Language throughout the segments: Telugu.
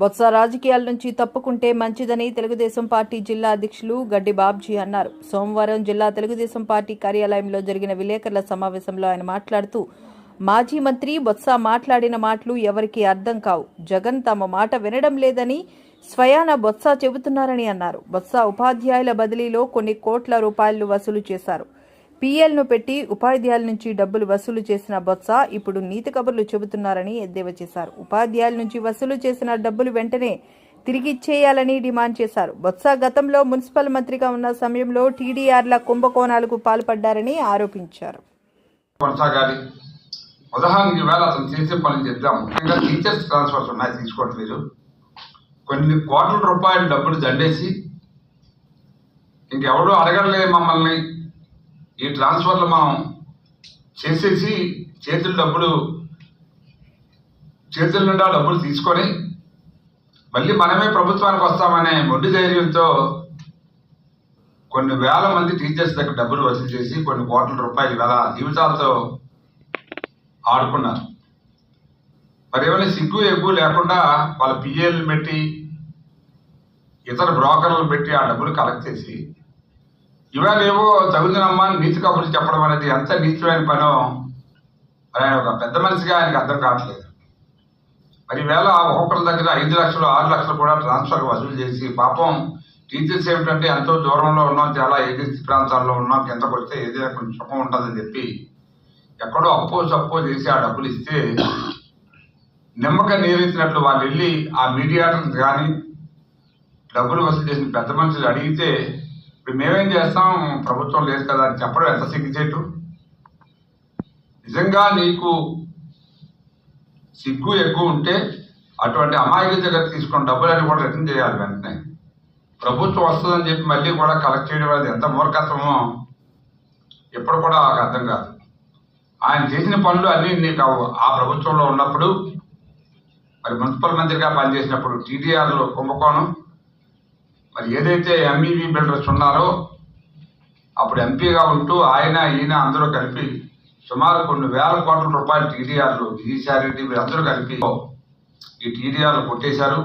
బొత్స రాజకీయాల నుంచి తప్పుకుంటే మంచిదని తెలుగుదేశం పార్టీ జిల్లా అధ్యక్షులు గడ్డి బాబ్జీ అన్నారు. సోమవారం జిల్లా తెలుగుదేశం పార్టీ కార్యాలయంలో జరిగిన విలేకరుల సమావేశంలో ఆయన మాట్లాడుతూ మాజీ మంత్రి బొత్స మాట్లాడిన మాటలు ఎవరికీ అర్థం కావు. జగన్ తమ మాట వినడం లేదని స్వయాన బొత్స చెబుతున్నారని అన్నారు. బొత్స ఉపాధ్యాయుల బదిలీలో కొన్ని కోట్ల రూపాయలు వసూలు చేశారు. పీఎల్ను పెట్టి ఉపాధ్యాయుల నుంచి డబ్బులు వసూలు చేసిన బొత్స ఇప్పుడు నీతి కబుర్లు చెబుతున్నారని ఎద్దేవా చేశారు. ఉపాధ్యాయుల నుంచి వసూలు చేసిన డబ్బులు వెంటనే తిరిగిచ్చేయాలని డిమాండ్ చేశారు. బొత్స గతంలో మున్సిపల్ మంత్రిగా ఉన్న సమయంలో టీడీఆర్ల కుంభకోణాలకు పాల్పడ్డారని ఆరోపించారు. ఉదాహరణకి వేళ అతను చేసే పనులు ముఖ్యంగా టీచర్స్ ట్రాన్స్ఫర్స్ ఉన్నాయి కొన్ని కోట్ల రూపాయల డబ్బులు దండేసి ఇంకెవడూ అడగలే మమ్మల్ని. ఈ ట్రాన్స్ఫర్లు మనం చేసేసి చేతులు డబ్బులు చేతుల నిండా డబ్బులు తీసుకొని మళ్ళీ మనమే ప్రభుత్వానికి వస్తామనే మొండి ధైర్యంతో కొన్ని వేల మంది టీచర్స్ దగ్గర డబ్బులు వసూలు చేసి కొన్ని కోట్ల రూపాయలు వేల జీవితాలతో ఆడుకున్నారు. మరి ఏమైనా సిగ్గు ఎగ్గు లేకుండా వాళ్ళ పిఏలు పెట్టి ఇతర బ్రోకర్లను పెట్టి ఆ డబ్బులు కలెక్ట్ చేసి ఇవాళ ఏవో తగుదనమ్మా నీతి కబుర్లు చెప్పడం అనేది ఎంత నీచమైన పనో మరి ఆయన ఒక పెద్ద మనిషిగా ఆయనకు అర్థం కావట్లేదు. మరి వేళ ఒక్కొక్కరి దగ్గర ఐదు లక్షలు ఆరు లక్షలు కూడా ట్రాన్స్ఫర్ వసూలు చేసి పాపం టీచర్స్ ఏమిటంటే ఎంతో దూరంలో ఉన్నాం చాలా ఏజెన్సీ ప్రాంతాల్లో ఉన్నాం కిందకు వస్తే ఏదైనా కొంచెం సుఖం ఉంటుందని చెప్పి ఎక్కడో అప్పో సప్పో చేసి ఆ డబ్బులు ఇస్తే నిమ్మక నీరెత్తినట్లు వాళ్ళు వెళ్ళి ఆ మీడియాటర్స్ కానీ డబ్బులు వసూలు చేసిన పెద్ద మనుషులు అడిగితే ఇప్పుడు మేమేం చేస్తాం? ప్రభుత్వం లేదు కదా అని చెప్పడం ఎంత సిగ్గుచేటు? నిజంగా నీకు సిగ్గు ఎక్కువ ఉంటే అటువంటి అమాయకుల దగ్గర తీసుకున్న డబ్బులన్నీ కూడా రిటర్న్ చేయాలి వెంటనే. ప్రభుత్వం వస్తుందని చెప్పి మళ్ళీ కూడా కలెక్ట్ చేయడం అనేది ఎంత మూర్ఖత్వమో ఎప్పుడు కూడా నాకు అర్థం కాదు. ఆయన చేసిన పనులు అన్నీ నీకు ఆ ప్రభుత్వంలో ఉన్నప్పుడు మరి మున్సిపల్ మంత్రిగా పనిచేసినప్పుడు టీడీఆర్లో కుంభకోణం మరి ఏదైతే ఎంఈవి బిల్డర్స్ ఉన్నారో అప్పుడు ఎంపీగా ఉంటూ ఆయన ఈయన అందరూ కలిపి సుమారు కొన్ని వేల కోట్ల రూపాయలు టీడీఆర్లు విజయసాయిరెడ్డి అందరూ కలిపి ఈ టీడీఆర్లు కొట్టేశారు.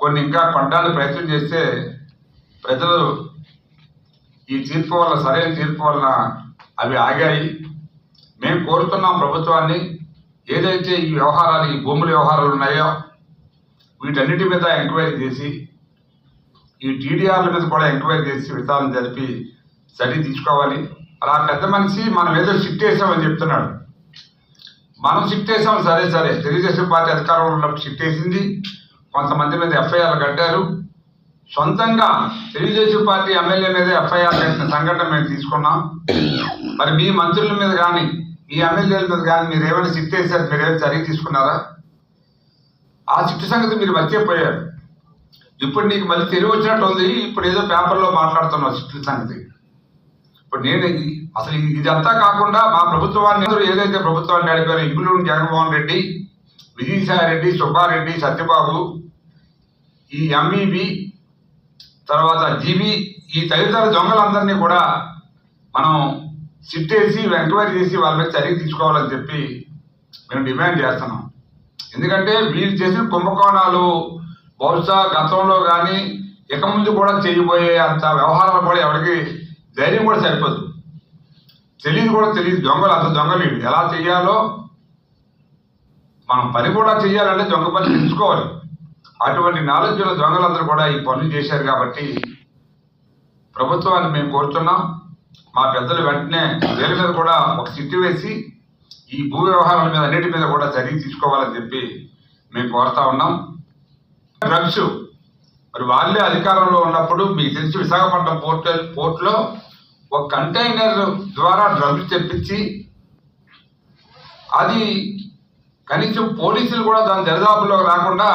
కొన్ని ఇంకా కొనడానికి ప్రయత్నం చేస్తే ప్రజలు ఈ తీర్పు వల్ల సరైన తీర్పు వలన అవి ఆగాయి. మేము కోరుతున్నాం ప్రభుత్వాన్ని ఏదైతే ఈ వ్యవహారాలు ఈ భూముల వ్యవహారాలు ఉన్నాయో వీటన్నిటి మీద ఎంక్వైరీ చేసి ఈ టీడీఆర్ల మీద కూడా ఎంక్వైరీ చేసి విచారణ జరిపి స్టడీ తీసుకోవాలి. అలా పెద్ద మనిషి మనం ఏదో షిఫ్ట్ వేసామని చెప్తున్నాడు. మనం షిఫ్ట్ వేసాం సరే సరే. తెలుగుదేశం పార్టీ అధికారంలో ఉన్నప్పుడు షిఫ్ట్ వేసింది కొంతమంది మీద ఎఫ్ఐఆర్ కట్టారు. సొంతంగా తెలుగుదేశం పార్టీ ఎమ్మెల్యే మీద ఎఫ్ఐఆర్ కట్టిన సంఘటన మేము తీసుకున్నాం. మరి మీ మంత్రుల మీద కానీ మీ ఎమ్మెల్యేల మీద కానీ మీరు ఏమైనా షిఫ్ట్ వేశారు మీరు ఏమైనా చర్య తీసుకున్నారా? ఆ షిఫ్ట్ సంగతి మీరు మర్చిపోయారు. ఇప్పుడు నీకు మళ్ళీ తెలివి వచ్చినట్టు ఉంది. ఇప్పుడు ఏదో పేపర్లో మాట్లాడుతున్నావు సిట్ల సంగతి. ఇప్పుడు నేను అసలు ఇది- ఇదంతా కాకుండా మా ప్రభుత్వాన్ని ఏదైతే ప్రభుత్వాన్ని నడిపారో ఇంగులూరు జగన్మోహన్ రెడ్డి విజయసాయి రెడ్డి సుబ్బారెడ్డి సత్యబాబు ఈ ఎంఈబి తర్వాత జీబీ ఈ తదితర దొంగలందరినీ కూడా మనం సిట్ వేసి ఎంక్వైరీ చేసి వాళ్ళ మీద చర్య తీసుకోవాలని చెప్పి మేము డిమాండ్ చేస్తున్నాం. ఎందుకంటే వీళ్ళు చేసిన కుంభకోణాలు బహుశా గతంలో కానీ ఇక ముందు కూడా చేయబోయే అంత వ్యవహారాలు కూడా ఎవరికి ధైర్యం కూడా సరిపోదు. తెలియదు కూడా తెలియదు దొంగలు అంత దొంగలు ఎలా చేయాలో మనం పని కూడా చేయాలంటే దొంగ పని తెలుసుకోవాలి. అటువంటి నాలెడ్జ్ ఉన్న దొంగలందరూ కూడా ఈ పనులు చేశారు కాబట్టి ప్రభుత్వాన్ని మేము కోరుతున్నాం. మా పెద్దలు వెంటనే వీళ్ళ మీద కూడా ఒక సిట్టు వేసి ఈ భూ వ్యవహారాల మీద అన్నిటి మీద కూడా చర్య తీసుకోవాలని చెప్పి మేము కోరుతా ఉన్నాం. డ్రగ్స్ మరి వాళ్ళే అధికారంలో ఉన్నప్పుడు మీకు తెలిసి విశాఖపట్నం పోర్ట్ పోర్ట్లో ఒక కంటైనర్ ద్వారా డ్రగ్స్ తెప్పించి అది కనీసం పోలీసులు కూడా దాని దరిదాపుల్లో రాకుండా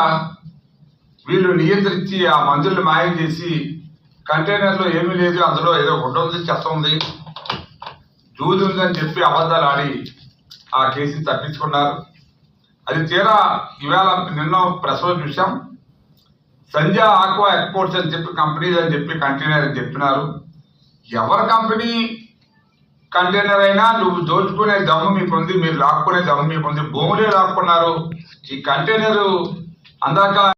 వీళ్ళు నియంత్రించి ఆ మందుల్ని మాయం చేసి కంటైనర్లో ఏమీ లేదు అందులో ఏదో గుడ్డ ఉంది చెత్త ఉంది దూది ఉందని చెప్పి అబద్ధాలు ఆడి ఆ కేసుని తప్పించుకున్నారు. అది తీరా ఇవాళ నిన్న ప్రెస్లో చూసాం సంజయ్ ఆక్వా ఎక్స్పోర్ట్స్ అని చెప్పి కంపెనీస్ అని చెప్పి కంటైనర్ అని చెప్పినారు. ఎవరి కంపెనీ కంటైనర్ అయినా నువ్వు దోచుకునే దమ్ము మీకుంది మీరు లాక్కునే దమ్ము మీకుంది భూములే లాక్కున్నారు. ఈ కంటైనర్ అందాక